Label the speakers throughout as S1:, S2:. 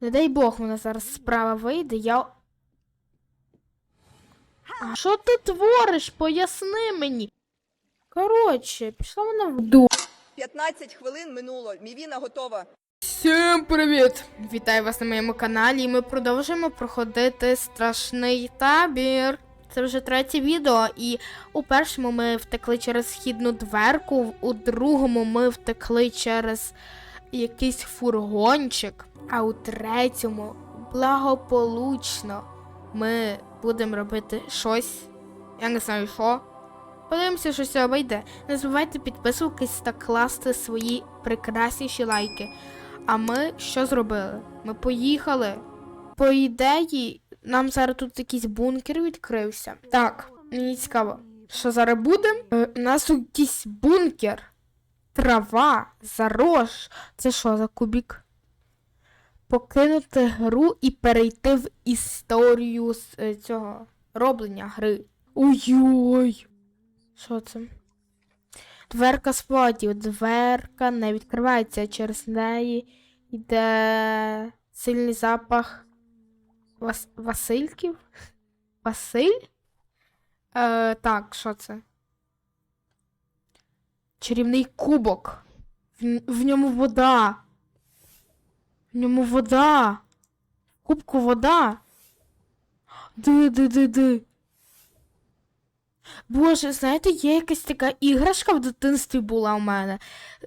S1: Не дай Бог, мене зараз справа вийде, я. А що ти твориш? Поясни мені. Коротше, пішла вона в ду.
S2: 15 хвилин минуло. Мівіна готова.
S1: Всім привіт! Вітаю вас на моєму каналі. І ми продовжуємо проходити страшний табір. Це вже третє відео, і у першому ми втекли через східну дверку, у другому ми втекли через якийсь фургончик, а у третьому благополучно ми будемо робити щось. Я не знаю що. Подивимося, що це обійде. Не забувайте підписуватись та класти свої прекрасніші лайки. А ми що зробили? Ми поїхали. По ідеї, нам зараз тут якийсь бункер відкрився. Так, мені цікаво, що зараз буде? Е, у нас тут якийсь бункер. Трава, зарож. Це що за кубік? Покинути гру і перейти в історію з е, цього роблення гри. Ой-ой. Що це? Дверка спотів. Дверка не відкривається. Через неї йде сильний запах Вас... Васильків? Василь? Е, так, що це? Чарівний кубок. В, в ньому вода. В ньому вода. Кубку вода. Ди, ди, ди, ди. Боже, знаєте, є якась така іграшка в дитинстві була у мене.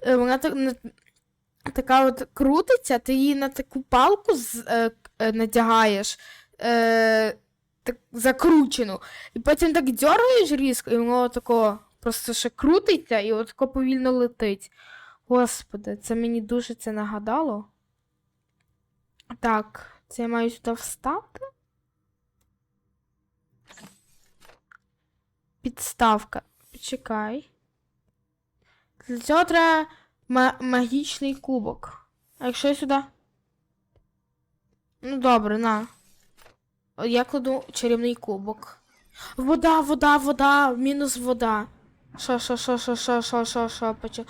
S1: Е, Вона так, на- така от крутиться, ти її на таку палку з, е, е, надягаєш, е, так, закручену, і потім так дергаєш різко, і воно тако просто ще крутиться і тако повільно летить. Господи, це мені дуже це нагадало. Так, це я маю сюди встати. Підставка. Почекай. Для цього треба магічний кубок. А якщо я сюди. Ну добре, на. Я кладу чарівний кубок. Вода, вода, вода, мінус вода. Що, що, що, що, що, що, що, що, поче.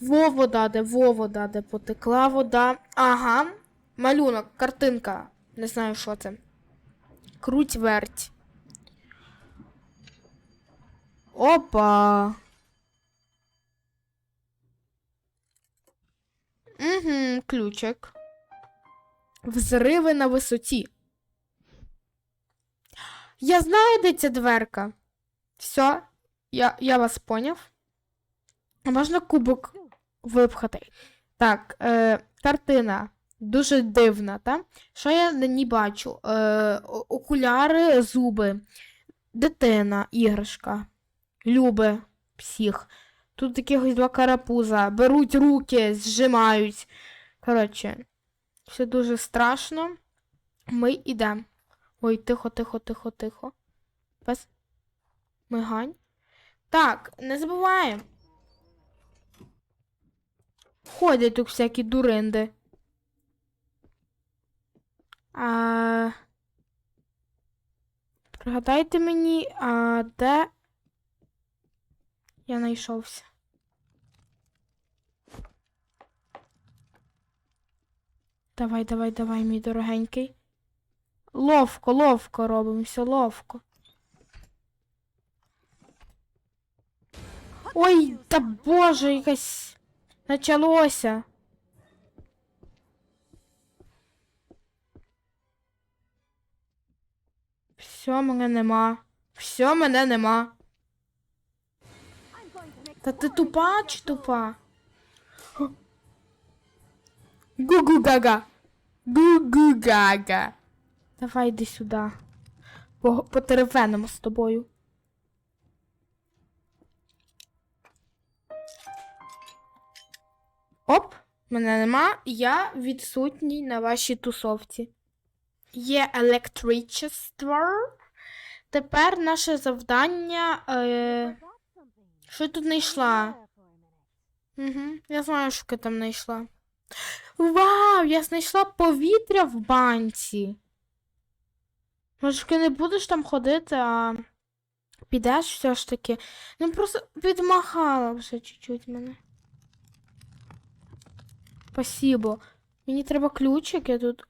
S1: Во вода, де, во вода, де потекла вода. Ага. Малюнок, картинка. Не знаю, що це. Круть верть. Опа. Угу, ключик. Взриви на висоті. Я знаю, де ця дверка. Все, я, я вас поняв. Можна кубок випхати. Так, е, картина. Дуже дивна, та? Що я на ній бачу? Е, окуляри, зуби, дитина, іграшка. Любе всіх. Тут якихось два карапуза. Беруть руки, зжимають. Коротше, все дуже страшно. Ми йдемо. Ой, тихо, тихо, тихо, тихо. Без мигань. Так, не забуваємо. Ходять тут всякі дуринди. А... Пригадайте мені, а де я знайшовся? Давай, давай, давай, мій дорогенький. Ловко, ловко робимося, ловко. Ой, та боже, якась началося. Все, мене нема. Все, мене нема. Та ти тупа чи тупа? Гу-гу-гага. Гу-гу-гага. Давай йди сюди. По- Потеревенимо з тобою. Оп, мене нема. Я відсутній на вашій тусовці. Є електричество. Тепер наше завдання. Е... Що я тут знайшла? Угу, я знаю, що я там знайшла. Вау, я знайшла повітря в банці. Може, ти не будеш там ходити, а підеш все ж таки. Ну просто підмахала вже чуть-чуть мене. Спасибо. Мені треба ключик, я тут.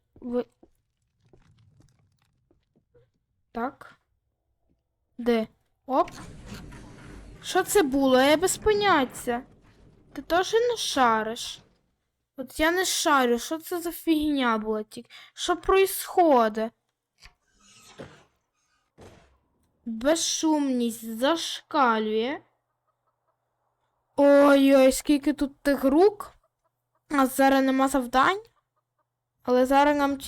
S1: Так. Де? Оп. Що це було? Я без поняття. Ти теж не шариш. От я не шарю, що це за фігня була тільки? Що происходить? Безшумність зашкалює. Ой-ой, скільки тут тих рук. А зараз нема завдань. Але зараз нам.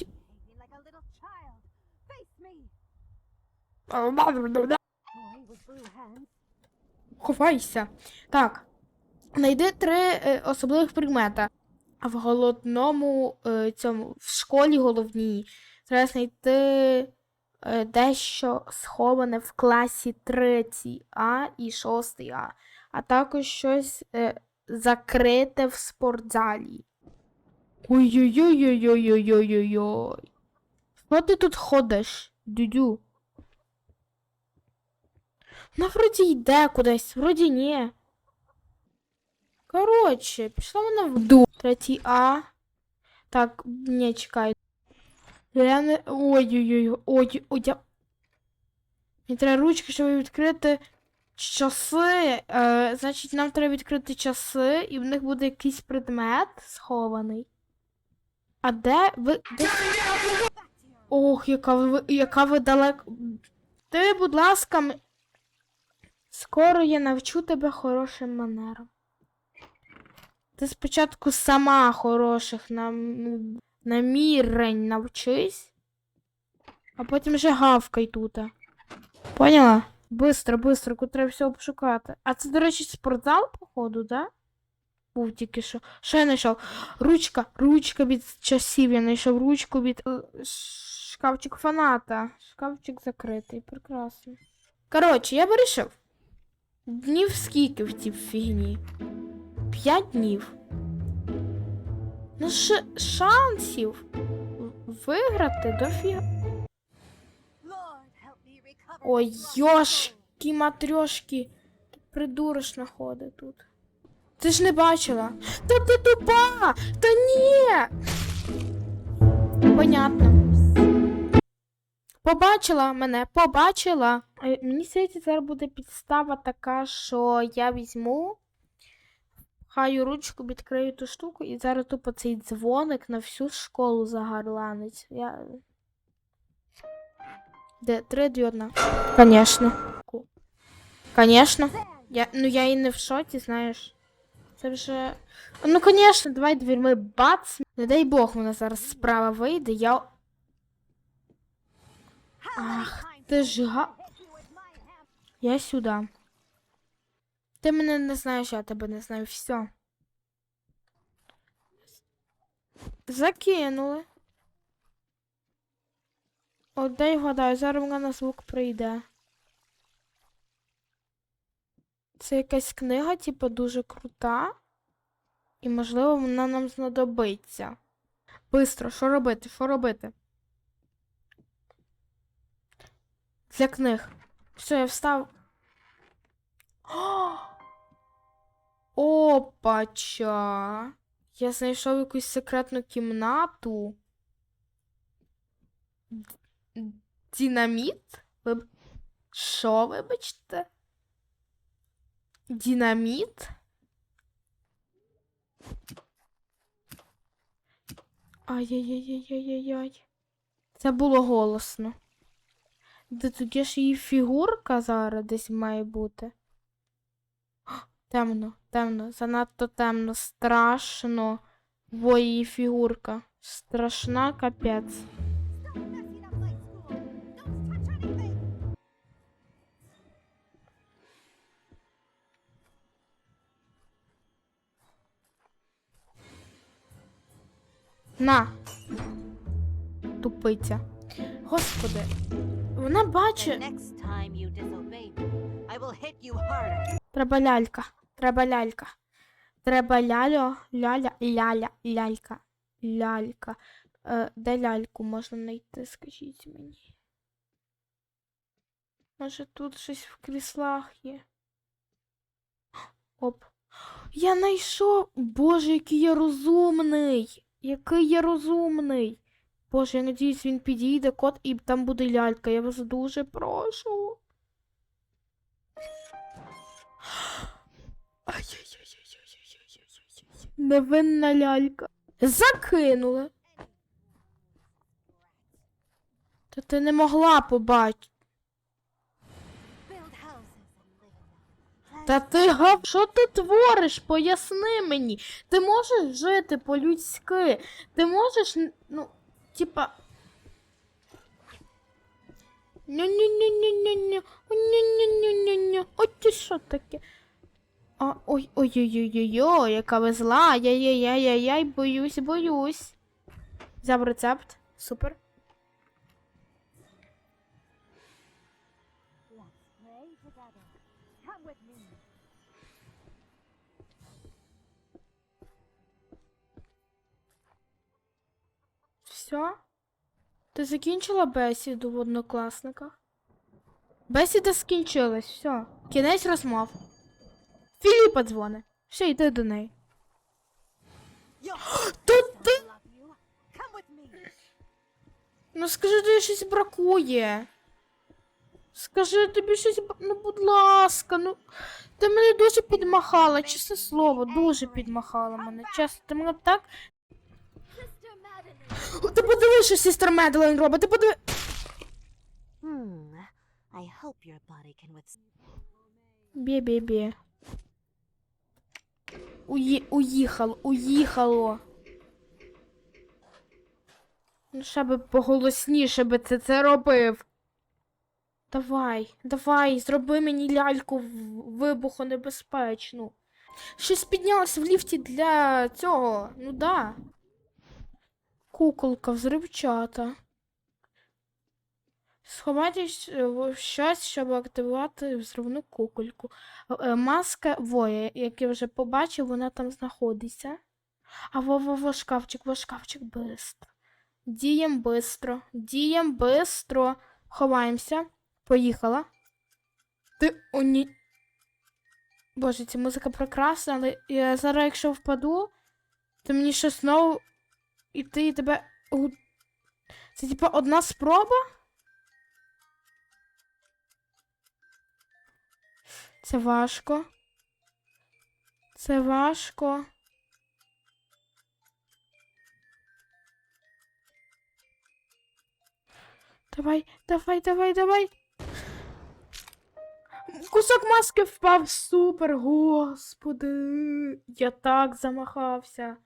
S1: Ховайся. Так. Найди три е, особливих предмета. А в головному е, цьому в школі головній треба знайти е, дещо сховане в класі 3 А і 6 А, а також щось е, закрите в спортзалі. Ой-ой-ой-ой-ой-ой-ой-ой. Що ти тут ходиш, дюдю? Ну, вроді йде кудись, вроді ні. Коротше, пішла вона в ду. Третій А. Так, ні, чекай. Я не. Ой-ой-ой. Ой, ой, я. Мені треба ручки, щоб відкрити часи. Е, значить, нам треба відкрити часи, і в них буде якийсь предмет схований. А де ви. Де... Ох, яка ви, яка ви далеко. Ти, будь ласка, Скоро я навчу тебе хорошим манерам. Ти спочатку сама хороших нам... намірень навчись, а потім вже гавкай тут. Поняла? Бистро, бистро, треба все обшукати. А це, до речі, спортзал, походу, да? Був тільки що. Що я знайшов? Ручка, ручка від часів. Я знайшов ручку від е, шкафчик фаната. Шкафчик закритий. Прекрасно. Коротше, я вирішив. Днів скільки в цій фігні? П'ять днів. Ну, ш- шансів виграти
S3: me recover.
S1: Ой, йошки, матрьошки. Придурочна ходить тут. Ти ж не бачила? Та ти тупа! Та ні! Понятно. Побачила мене, побачила. Мені здається, зараз буде підстава така, що я візьму, хаю ручку, відкрию ту штуку, і зараз тупо цей дзвоник на всю школу загарланить. Я... Де? Три, дві, одна. Конечно. Конечно. Я, ну я і не в шоці, знаєш. Це вже. Ну, конечно, давай дверми бац. Не дай Бог, вона зараз справа вийде, я. Ах, ти ж га. Я сюди. Ти мене не знаєш, я тебе не знаю. Все. Закинули. От дай вгадаю, зараз вона на звук прийде. Це якась книга, типу, дуже крута. І, можливо, вона нам знадобиться. Бистро, що робити? Що робити? Для книг. Все, я встав. Опача. Я знайшов якусь секретну кімнату. Динаміт? Ви... Що, вибачте? Динаміт? Ай-яй-яй-яй-яй-яй. Це було голосно. Де тоді ж її фігурка зараз десь має бути. Темно, темно, занадто темно, страшно. Во її фігурка. Страшна капець. На. Тупиця. Господи. Вона бачить. Треба лялька. Треба лялька. Треба ляльо, ляля, ляля, лялька. Лялька. Е, де ляльку можна знайти, скажіть мені. Може тут щось в кріслах є. Оп. Я знайшов. Боже, який я розумний. Який я розумний. Боже, я надіюсь, він підійде кот і там буде лялька. Я вас дуже прошу. Невинна лялька. Закинули. Та ти не могла побачити. Та ти гав, що ти твориш? Поясни мені. Ти можеш жити по-людськи. Ти можеш. ну типа. Ню-ню-ню-ню-ню-ню. Ню-ню-ню-ню-ню. от ти що таке? А, ой, ой, ой, ой, ой, ой, яка ви зла. Яй-яй-яй-яй, боюсь, боюсь. Взяв рецепт. Супер. Все? Ти закінчила бесіду в однокласниках? Бесіда скінчилась, все. Кінець розмов. Філіпа дзвони. Все, йди до неї. Тут ти. Ну скажи, тобі щось бракує. Скажи, тобі щось. Ну, будь ласка, ну. Ти мене дуже підмахала, чесне слово, дуже підмахала мене. Чесно, ти мене так. О, Ти подивись, що сестра Медлен робить, ти подиви.
S4: I hope your body can withstand.
S1: Бе-бе-бе. Уї... Уїхало, уїхало. Ну, ще би поголосніше би це, це робив. Давай, давай, зроби мені ляльку вибухонебезпечну. Щось піднялось в ліфті для цього. Ну да. Куколка взривчата. Сховайтесь щось, щоб активувати взривну кукольку. Е, Маска воє, як я вже побачив, вона там знаходиться. А во-во-во, шкафчик, во шкафчик бистро. Дієм бистро, дієм бистро. Ховаємося. Поїхала. Ти о, ні. Боже, ця музика прекрасна, але я зараз, якщо впаду, то мені що знову і тебе. у- Це типа одна спроба? Це важко. Це важко. Давай, давай, давай, давай. Кусок маски впав. Супер, господи. Я так замахався.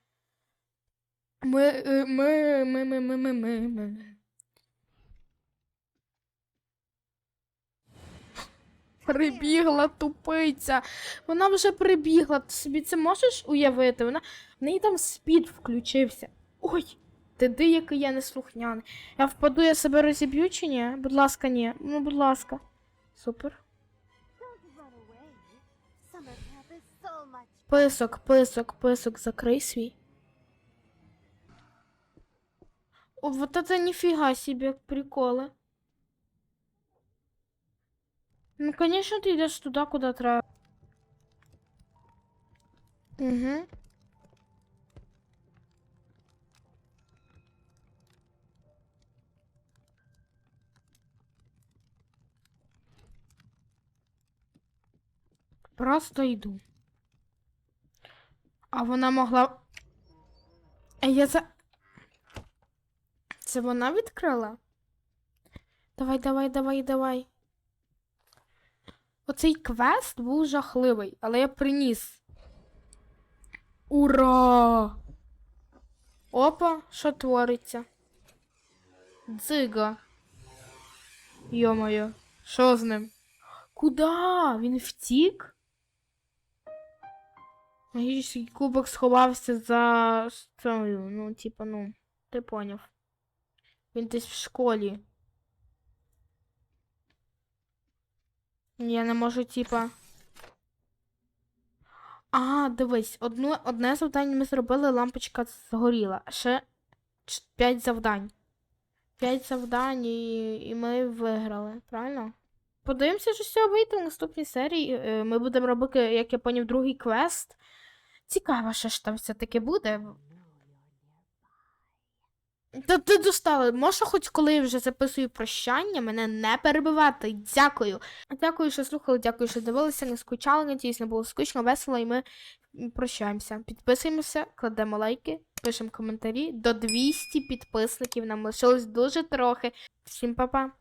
S1: Е, ми, ми, ми, ми, ми, ми, ми. Прибігла тупиця. Вона вже прибігла. Ти собі це можеш уявити? Вона... В неї там спід включився. Ой, ти ди, який я неслухняний. Я впаду, я себе розіб'ю чи ні? Будь ласка, ні. Ну, будь ласка. Супер. Писок, писок, писок, закрий свій. Вот это нифига себе приколы. Ну, конечно, ты идешь туда, куда треба. Угу. Просто йду. А вона могла. Я за. Це вона відкрила? Давай, давай, давай, давай. Оцей квест був жахливий, але я приніс. Ура! Опа, що твориться? Дзига. Йо-моє, що з ним? Куда? Він втік? Магічний кубок сховався за ну, типа, ну, ти поняв. Він десь в школі. Я не можу, типа. А, дивись, одну, одне завдання ми зробили, лампочка згоріла. Ще ч- п'ять завдань. П'ять завдань і, і ми виграли, правильно? Подивимося, що з цього вийде в наступній серії. Е, Ми будемо робити, як я поняв, другий квест. Цікаво, що ж там все-таки буде. Та ти достала. Може, хоч коли я вже записую прощання, мене не перебивати. Дякую. Дякую, що слухали, дякую, що дивилися, не скучали, надіюсь, не було скучно, весело, і ми прощаємося. Підписуємося, кладемо лайки, пишемо коментарі. До 200 підписників нам лишилось дуже трохи. Всім па-па.